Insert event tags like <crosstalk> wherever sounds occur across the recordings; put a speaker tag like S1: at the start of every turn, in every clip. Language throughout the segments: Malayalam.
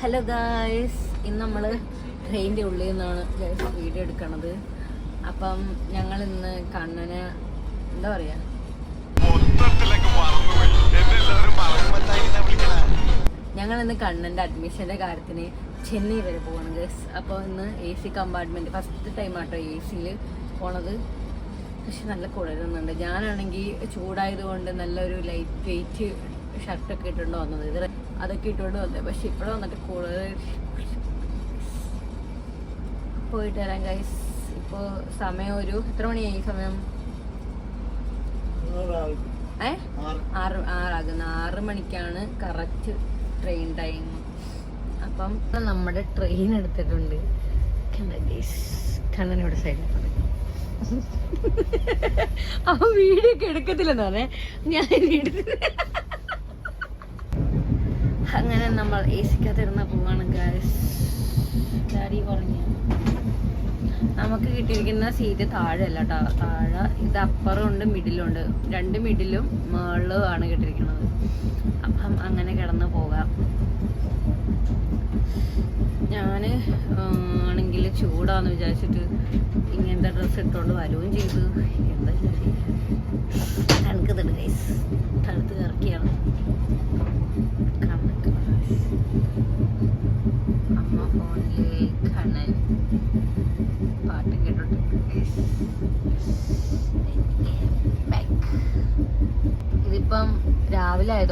S1: ഹലോ ഗായ്സ് ഇന്ന് നമ്മൾ ട്രെയിനിന്റെ ഉള്ളിൽ നിന്നാണ് വീഡിയോ എടുക്കണത്. അപ്പം ഞങ്ങൾ ഇന്ന് കണ്ണന് എന്താ പറയാ? ഞങ്ങൾ ഇന്ന് കണ്ണന്റെ അഡ്മിഷന്റെ കാര്യത്തിന് ചെന്നൈ വരെ പോകണം ഗൈസ് അപ്പോൾ ഇന്ന് A C compartment first time ആട്ടോ എ സിയിൽ പോണത്. പക്ഷെ നല്ല കുളിരുന്നുണ്ട്. ഞാനാണെങ്കിൽ ചൂടായതുകൊണ്ട് നല്ലൊരു ലൈറ്റ് വെയിറ്റ് ഷർട്ടൊക്കെ ഇട്ടുകൊണ്ട് വന്നത് ഇത് അതൊക്കെ ഇട്ടുകൊണ്ട് വന്നത് പക്ഷെ ഇപ്പോഴും വന്നിട്ട് കൂടുതൽ പോയിട്ട് വരാം ഗൈസ് ഇപ്പോൾ സമയം ഒരു എത്ര മണിയായി സമയം? ഏ? ആറ് ആറാകുന്ന. ആറ് മണിക്കാണ് കറക്റ്റ് ട്രെയിൻ ടൈം അപ്പം ഇപ്പൊ നമ്മുടെ ട്രെയിൻ എടുത്തിട്ടുണ്ട്. കണ്ണൻ ഇവിടെ സൈഡിൽ <laughs> ആ വീഡിയോ ഒക്കെ എടുക്കത്തില്ലെന്ന് പറഞ്ഞേ. ഞാൻ എടുത്ത് അങ്ങനെ നമ്മൾ എ സിക്കകത്തിരുന്ന പോവാണ് ഗാസ് ഡാഡി കുറഞ്ഞു നമുക്ക് കിട്ടിയിരിക്കുന്ന സീറ്റ് താഴെ അല്ല കേട്ടോ താഴെ ഇത് അപ്പറും ഉണ്ട് മിഡിലും ഉണ്ട് രണ്ട് മിഡിലും മുകളിലും ആണ് കിട്ടിയിരിക്കുന്നത്. അപ്പം അങ്ങനെ കിടന്ന് പോകാം. ഞാൻ ആണെങ്കിൽ ചൂടാന്ന് വിചാരിച്ചിട്ട് ഇങ്ങനത്തെ ഡ്രസ്സ് ഇട്ടുകൊണ്ട് വരുകയും ചെയ്തു. എന്താ ശരി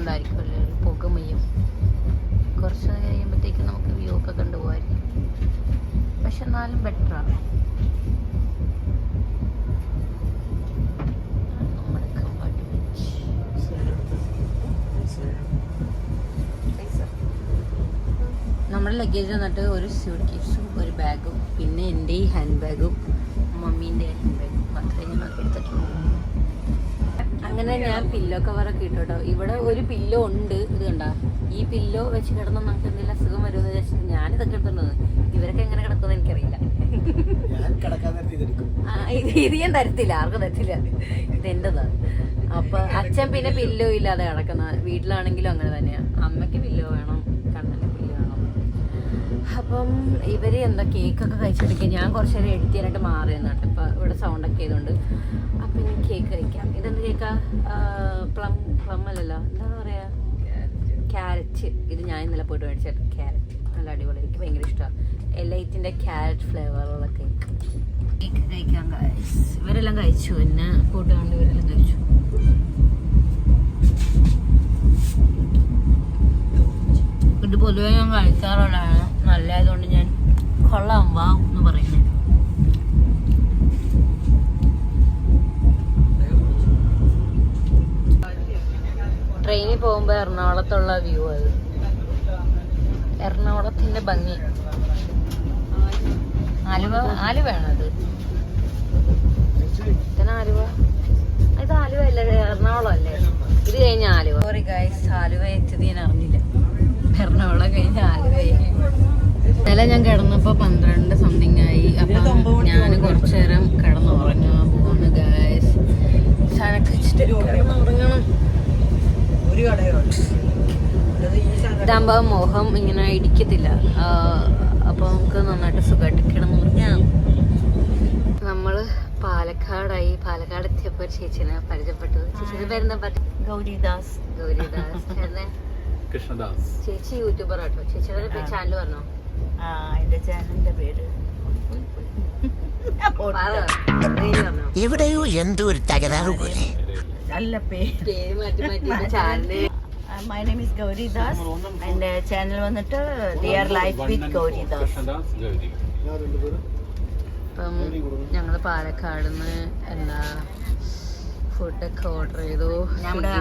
S1: രാവിലെ ആയതുകൊണ്ടായിരിക്കുമല്ലോ ഒരു പുക മെയ്യും. കുറച്ച് കഴിയുമ്പോഴത്തേക്കും നമുക്ക് വ്യൂ ഒക്കെ കണ്ടുപോകായിരിക്കും പക്ഷെ എന്നാലും ബെറ്ററാണ്. നമ്മുടെ ലഗേജ് വന്നിട്ട് ഒരു സ്യൂട്ട് കേസും ഒരു ബാഗും പിന്നെ എന്റെ ഈ ഹാൻഡ് ബാഗും മമ്മീന്റെ ഹാൻഡ് ബാഗും അങ്ങനെ ഞാൻ പില്ലോ കവറൊക്കെ ഇട്ടു കേട്ടോ ഇവിടെ ഒരു പില്ലോ ഉണ്ട്. ഇത് കണ്ട? ഈ പില്ലോ വെച്ച് കിടന്നാൽ നമുക്ക് എന്തെങ്കിലും അസുഖം വരുമെന്ന് വെച്ചിട്ട് ഞാനിതൊക്കെ എടുത്തിട്ടുണ്ട് ഇവരൊക്കെ എങ്ങനെ കിടക്കുമെന്ന് എനിക്കറിയില്ല. ഇത് ഇത് ഞാൻ തരത്തില്ല. ആർക്കും തരത്തില്ല. ഇത് എന്റെതാണ് അപ്പൊ അച്ഛൻ പിന്നെ പില്ലോ ഇല്ലാതെ കിടക്കുന്ന വീട്ടിലാണെങ്കിലും അങ്ങനെ തന്നെയാ. അമ്മയ്ക്ക് പില്ലോ വേണം കണ്ണന് പില്ലോ വേണം. അപ്പം ഇവർ എന്താ കേക്കൊക്കെ കഴിച്ചെടുക്കുക ഞാൻ കുറച്ചേരം എഡിറ്റ് ചെയ്യാനായിട്ട് മാറി നിന്നിട്ട് ഇപ്പൊ ഇവിടെ സൗണ്ട് ഒക്കെ ചെയ്തുകൊണ്ട് കേക്ക് കഴിക്കാം. ഇതെന്ത് കേക്കാ? പ്ലം പ്ലം അല്ലല്ലോ. എന്താ പറയാ? ക്യാരറ്റ്. ഇത് ഞാൻ ഇന്നലെ പോയിട്ട് മേടിച്ചിട്ട് ക്യാരറ്റ്. നല്ല അടിപൊളി. എനിക്ക് ഭയങ്കര ഇഷ്ടമാണ് എലൈറ്റിന്റെ ക്യാരറ്റ് ഫ്ലേവറുള്ള കേക്ക്. കേക്ക് കഴിക്കാൻ. ഇവരെല്ലാം കഴിച്ചു. എന്നെ കൂട്ടുകൊണ്ട് ഇവരെല്ലാം കഴിച്ചു. ഇത് പൊതുവെ ഞാൻ കഴിക്കാറുള്ളതാണ്. നല്ലതായതുകൊണ്ട് ഞാൻ കൊള്ളാം വാ എന്ന് പറയുന്നത്. ട്രെയിനിൽ പോകുമ്പോൾ എറണാകുളത്തുള്ള വ്യൂ അത്. എറണാകുളത്തിന്റെ ഭംഗി. ആലുവ ആലുവയാണ് അത് ആലുവ. ഇത് ആലുവ അല്ലേ? എറണാകുളം അല്ലേ? ഇത് കഴിഞ്ഞ ആലുവ. സോറി ഗൈസ് ആലുവ എത്തിയത് ഞാൻ അറിഞ്ഞില്ല. എറണാകുളം കഴിഞ്ഞ ആലുവ. ഇന്നലെ ഞാൻ കിടന്നപ്പോ പന്ത്രണ്ട് സംതിങ് ആയി. അപ്പൊ ഞാൻ കുറച്ചു നേരം കിടന്നുറങ്ങാൻ പോകുന്നു ഗൈസ് ചനക്കിച്ചിട്ട്
S2: ഒരു
S1: ഇതാകുമ്പോ മോഹം ഇങ്ങനെ ഇടിക്കത്തില്ല. അപ്പോൾ അപ്പൊ നമുക്ക് നന്നായിട്ട് സുഖമായിട്ട് കിടന്നുറങ്ങാം നമ്മൾ പാലക്കാടായി പാലക്കാട് എത്തിയപ്പോ ഒരു ചേച്ചിനെ പരിചയപ്പെട്ടത്. ചേച്ചിയുടെ പേരെന്താ
S3: ഗൗരിദാസ്.
S1: ഗൗരിദാസ്.
S4: കൃഷ്ണദാസ്.
S1: ചേച്ചി യൂട്യൂബർ ആട്ടോ. ചേച്ചിയുടെ ചാനൽ പറഞ്ഞോ?
S3: എന്റെ ചാനലിന്റെ പേര്.
S1: പറഞ്ഞോ.
S5: എവിടെയോ എന്തോ ഒരു തകരാറ് പോലെ.
S3: നല്ല പേര്.
S1: പേര് മാറ്റി മാറ്റി channel.
S3: My name is Gauridas. എന്റെ ചാനൽ വന്നിട്ട് ദിയർ ലൈഫ് വിത്ത്
S4: ഗൗരി.
S1: ഇപ്പം ഞങ്ങൾ പാലക്കാട് നിന്ന് എന്താ ഫുഡൊക്കെ ഓർഡർ ചെയ്തു.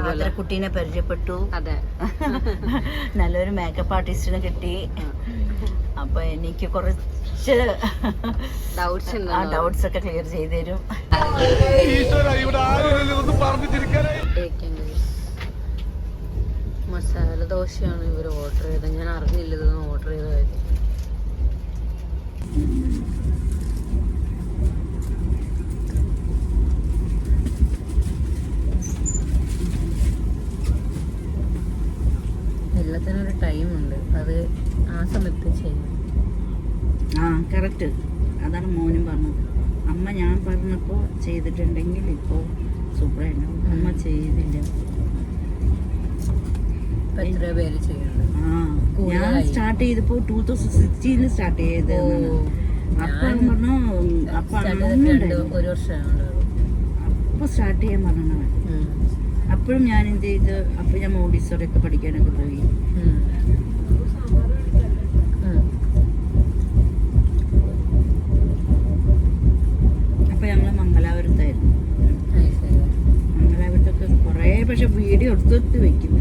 S1: പോലെ.
S3: കുട്ടീനെ പരിചയപ്പെട്ടു.
S1: അതെ. <laughs>
S3: നല്ലൊരു മേക്കപ്പ് ആർട്ടിസ്റ്റിനെ കിട്ടി. അപ്പൊ എനിക്ക് കുറച്ച്
S1: ഡൗട്ട്സ് ഉണ്ട്
S3: ആ ഡൗട്ട്സ് ഒക്കെ ക്ലിയർ ചെയ്തു തരും.
S1: മസാല ദോശയാണ് ഇവർ ഓർഡർ ചെയ്തത്. ഞാൻ അറിഞ്ഞില്ല ഇതൊന്നും ഓർഡർ ചെയ്ത കാര്യം. ഒരു ടൈം ഉണ്ട് അത് ആ സമയത്ത് ചെയ്യും.
S3: ആ കറക്റ്റ് അതാണ് മോനും പറഞ്ഞത്. അമ്മ ഞാൻ പറഞ്ഞപ്പോൾ ചെയ്തിട്ടുണ്ടെങ്കിൽ ഇപ്പോൾ സൂപ്പറായിട്ടുണ്ടാവും അമ്മ ചെയ്തില്ല.
S1: ഇപ്പൊ എത്ര പേര് ചെയ്യുന്നുണ്ട്.
S3: ആ ഞാൻ. സ്റ്റാർട്ട് ചെയ്തപ്പോൾ ടൂ തൗസൻഡ് സിക്സ്റ്റീനിൽ സ്റ്റാർട്ട് ചെയ്തത് അപ്പം പറഞ്ഞു അപ്പൊ
S1: ഒരു വർഷമാണ്
S3: സ്റ്റാർട്ട് ചെയ്യാൻ പറഞ്ഞു അപ്പോഴും ഞാൻ എന്ത് ചെയ്ത് അപ്പൊ ഞാൻ മോണ്ടീസോറൊക്കെ പഠിക്കാനൊക്കെ പോയി അപ്പൊ ഞങ്ങൾ മംഗലാപുരത്തായിരുന്നു മംഗലാപുരത്തൊക്കെ കുറേ പക്ഷെ വീഡിയോ എടുത്തെടുത്ത് വെക്കും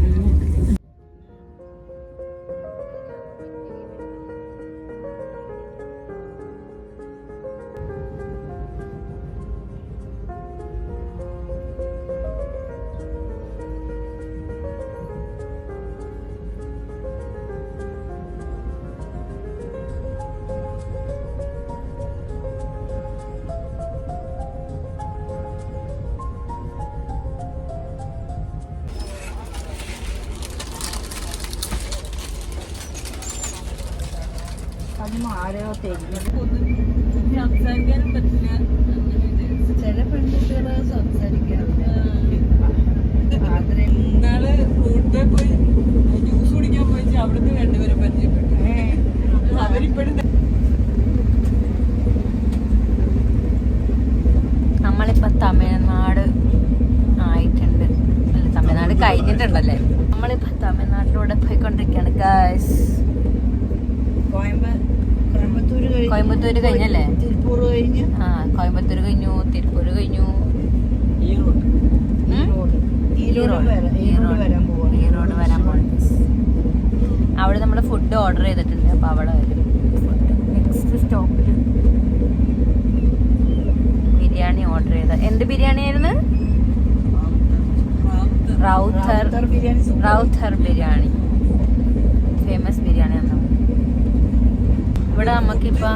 S1: സംസാരിക്കാനും പറ്റില്ല
S3: ചില പെൺകുട്ടികൾ സംസാരിക്കാറില്ല
S2: ഇന്നാൾ റോഡിൽ പോയി ജ്യൂസ് കുടിക്കാൻ പോയി അവിടുന്ന് രണ്ടുപേരെ പരിചയപ്പെട്ടു അവരിപ്പോഴും
S1: നമ്മളിപ്പോ തമിഴ്നാട് ആയിട്ടുണ്ട്. അല്ല തമിഴ്നാട് കഴിഞ്ഞിട്ടുണ്ടല്ലേ? നമ്മളിപ്പോ തമിഴ്നാട്ടിലൂടെ പോയിക്കൊണ്ടിരിക്കുകയാണ് ഗായ്സ്
S3: കോയമ്പ കോയമ്പത്തൂര്
S1: കഴിഞ്ഞല്ലേ?
S3: തിരുപ്പൂർ കഴിഞ്ഞു.
S1: ആ കോയമ്പത്തൂർ കഴിഞ്ഞു തിരുപ്പൂർ കഴിഞ്ഞു.
S2: ഈ റോഡ്.
S1: ഉം?
S3: ഈറോഡ് ഈറോഡ് വരാൻ
S1: പോകണം അവിടെ നമ്മൾ ഫുഡ് ഓർഡർ ചെയ്തിട്ടുണ്ട്. അപ്പൊ അവിടെ നെക്സ്റ്റ് സ്റ്റോപ്പിൽ ബിരിയാണി ഓർഡർ ചെയ്ത. എന്ത് ബിരിയാണി ആയിരുന്നു റൗത്തർ റൗത്തർ ബിരിയാണി. ഫേമസ് ഇവിടെ നമുക്കിപ്പോ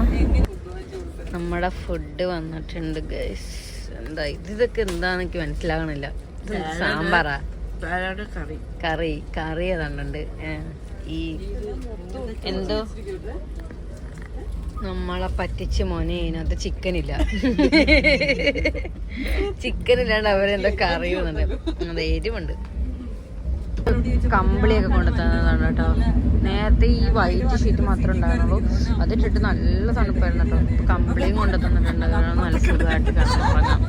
S1: നമ്മുടെ ഫുഡ് വന്നിട്ടുണ്ട് ഗൈസ് എന്താ ഇത്? ഇതൊക്കെ എന്താന്ന് എനിക്ക് മനസ്സിലാകണില്ല ഇത് സാമ്പാറാ.
S3: കറി.
S1: കറി കറി ഏതാണ്ടുണ്ട് ഈ എന്തോ? നമ്മളെ പറ്റിച്ച് മോനെ ഇതിനകത്ത് ചിക്കൻ ഇല്ല <laughs> ചിക്കൻ ഇല്ലാണ്ട് അവരെന്തോ കറി വന്നിട്ടുണ്ട്. അത് എരിവുണ്ട്. കമ്പിളിയൊക്കെ കൊണ്ടു തന്നതാണ് കേട്ടോ. നേരത്തെ ഈ വൈറ്റ് ഷീറ്റ് മാത്രമേ ഉണ്ടായിരുന്നുള്ളൂ. അതിട്ടിട്ട് നല്ല തണുപ്പായിരുന്നു കേട്ടോ. ഇപ്പൊ കമ്പിളിയും കൊണ്ടു തന്നിട്ടുണ്ട്. അതുകൊണ്ട് നല്ല സുഖമായിട്ട് കിടന്നുറങ്ങാം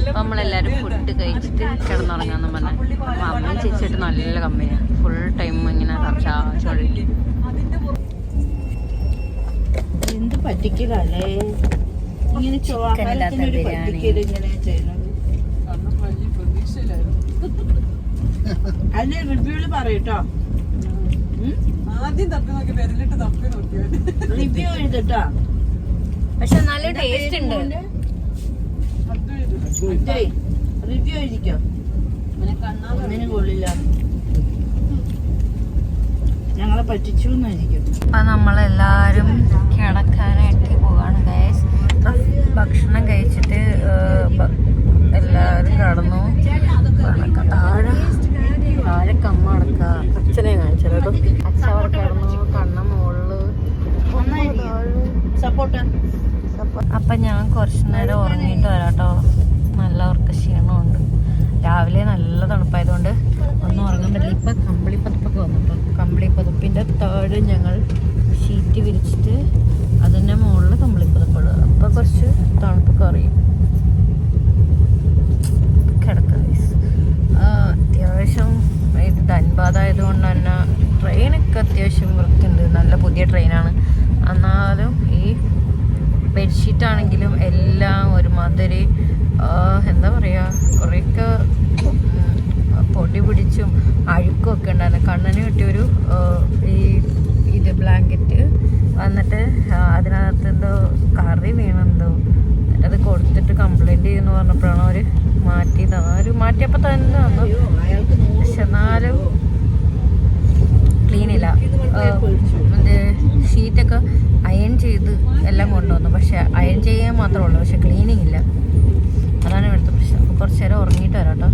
S1: അപ്പൊ നമ്മളെല്ലാരും ഫുഡ് കഴിച്ചിട്ട് കിടന്നുറങ്ങാന്ന് പറഞ്ഞാൽ അപ്പൊ അമ്മയും ചേച്ചിട്ട് നല്ല കമ്പനിയാണ് ഫുൾ ടൈം ഇങ്ങനെ സംസാരിച്ചോണ്ടിരിക്കും
S3: എന്ത് പറ്റിക്കലേ ഇങ്ങനെ ഒരു
S1: ബിരിയാണി.
S3: പറ്റിക്കൽ ഇങ്ങനെ ചെയ്യുന്നത്?
S2: പ്രതീക്ഷയിലായിരുന്നു.
S3: അതിന്റെ റിവ്യൂൽ പറയൂട്ടോ
S2: ആദ്യം തപ്പി നോക്കി വിരലിട്ട് തപ്പി നോക്കി.
S3: റിവ്യൂ എഴുതട്ടോ.
S1: പക്ഷെ നല്ല ടേസ്റ്റ് ഉണ്ട്.
S3: റിവ്യൂ എഴുതിക്കോ. ഒന്നിനും കൊള്ളില്ല. ഞങ്ങളെ പറ്റിച്ചു എന്നായിരിക്കും.
S1: അപ്പൊ നമ്മളെല്ലാരും കിടക്കാനായിട്ട് പോവാണ് ഗൈസ് ഭക്ഷണം കഴിച്ചിട്ട് എല്ലാവരും കടന്നു. അച്ഛനെ അപ്പൊ ഞാൻ കുറച്ചു നേരം ഉറങ്ങിയിട്ട് വരാട്ടോ. നല്ല ഉറക്ക ക്ഷീണമുണ്ട് രാവിലെ നല്ല തണുപ്പായതുകൊണ്ട് ഒന്നും ഉറങ്ങാൻ പറ്റില്ല. ഇപ്പൊ കമ്പിളി വന്നു വന്നിട്ടോ. കമ്പിളി പതുപ്പിന്റെ താഴെ ഞങ്ങൾ ഷീറ്റ് വിരിച്ചിട്ട് അതിന്റെ മുകളിൽ കമ്പിളി പതുപ്പിടുക അപ്പൊ കുറച്ച് തണുപ്പൊക്കെ അറിയും കിടക്കാം guys. ആ, അത്യാവശ്യം ഇത് കൊണ്ട് തന്നെ ട്രെയിനൊക്കെ അത്യാവശ്യം വൃത്തിയുണ്ട്. നല്ല പുതിയ ട്രെയിനാണ് എന്നാലും ഈ ബെഡ്ഷീറ്റ് ആണെങ്കിലും എല്ലാം ഒരുമാതിരി എന്താ പറയുക കുറേയൊക്കെ പൊടി പിടിച്ചും അഴുക്കും ഒക്കെ ഉണ്ടായിരുന്നു. കണ്ണന് കിട്ടിയൊരു ഈ ഇത് ബ്ലാങ്കറ്റ് വന്നിട്ട് അതിനകത്ത് എന്തോ കറി വീണെന്തോ. അത് കൊടുത്തിട്ട് കംപ്ലൈന്റ് ചെയ്യുന്നു പറഞ്ഞപ്പോഴാണ് അവർ മാറ്റിയത്. അവർ മാറ്റിയപ്പോൾ തന്നെ തന്നു പക്ഷെ എന്നാലും ക്ലീൻ ഇല്ല ഷീറ്റൊക്കെ അയൺ ചെയ്ത് എല്ലാം കൊണ്ടുവന്നു. പക്ഷെ അയൺ ചെയ്യാൻ മാത്രമേ ഉള്ളൂ. പക്ഷെ ക്ലീനിങ് ഇല്ല. അതാണ് ഇവിടുത്തെ പ്രശ്നം. അപ്പോൾ കുറച്ച് നേരം ഉറങ്ങിയിട്ട് വരാം കേട്ടോ.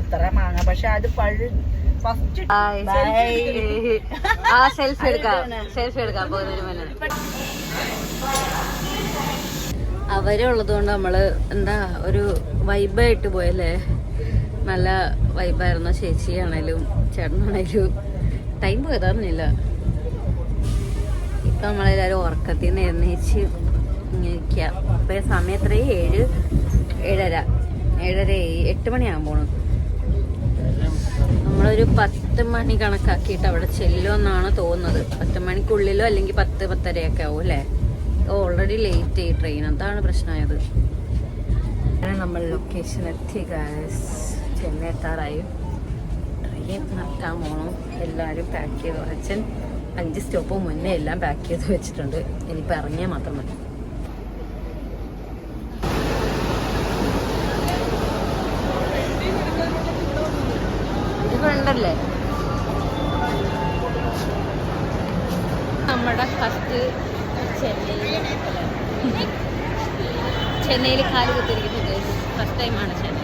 S3: എത്ര മാങ്ങ. പക്ഷെ അത് പഴു ഫസ്റ്റ്
S1: ആ സെൽഫി എടുക്കാം. സെൽഫി എടുക്കാം. പോകുന്നതിന് മുന്നേ അവരുള്ളത് കൊണ്ട് നമ്മൾ എന്താ ഒരു വൈബായിട്ട് പോയല്ലേ? നല്ല വൈബായിരുന്നു ചേച്ചിയാണേലും ചേട്ടനാണേലും. ടൈം പോയതായിരുന്നില്ല ഇപ്പൊ നമ്മളെല്ലാരും ഉറക്കത്തിൽ നിന്ന് എഴുന്നേച്ച് ഇങ്ങനെ ഇപ്പൊ സമയം എത്രയും ഏഴ് ഏഴര. ഏഴര എട്ട് മണിയാകാൻ പോണു നമ്മളൊരു പത്ത് മണി കണക്കാക്കിയിട്ട് അവിടെ ചെല്ലുമെന്നാണ് തോന്നുന്നത്. പത്ത് മണിക്കുള്ളിലോ അല്ലെങ്കിൽ പത്ത് പത്തരയൊക്കെ ആവും അല്ലേ? ഓൾറെഡി ലേറ്റ് ആയി ട്രെയിൻ അതാണ് പ്രശ്നമായത്. നമ്മൾ ലൊക്കേഷൻ എത്തി ഗായസ് ചെന്നൈ എത്താറായി ട്രെയിൻ നിർത്താൻ പോകണം എല്ലാവരും പാക്ക് ചെയ്ത്. അച്ഛൻ അഞ്ച് സ്റ്റോപ്പ് മുന്നേ എല്ലാം പാക്ക് ചെയ്ത് വെച്ചിട്ടുണ്ട്. ഇനിയിപ്പോൾ ഇറങ്ങിയാൽ മാത്രം മതി. നമ്മുടെ ഫസ്റ്റ് ചെന്നൈയിൽ ചെന്നൈയിൽ കാൽ കുത്തിരിക്കുന്നത് ഫസ്റ്റ് ടൈമാണ് ചെന്നൈ.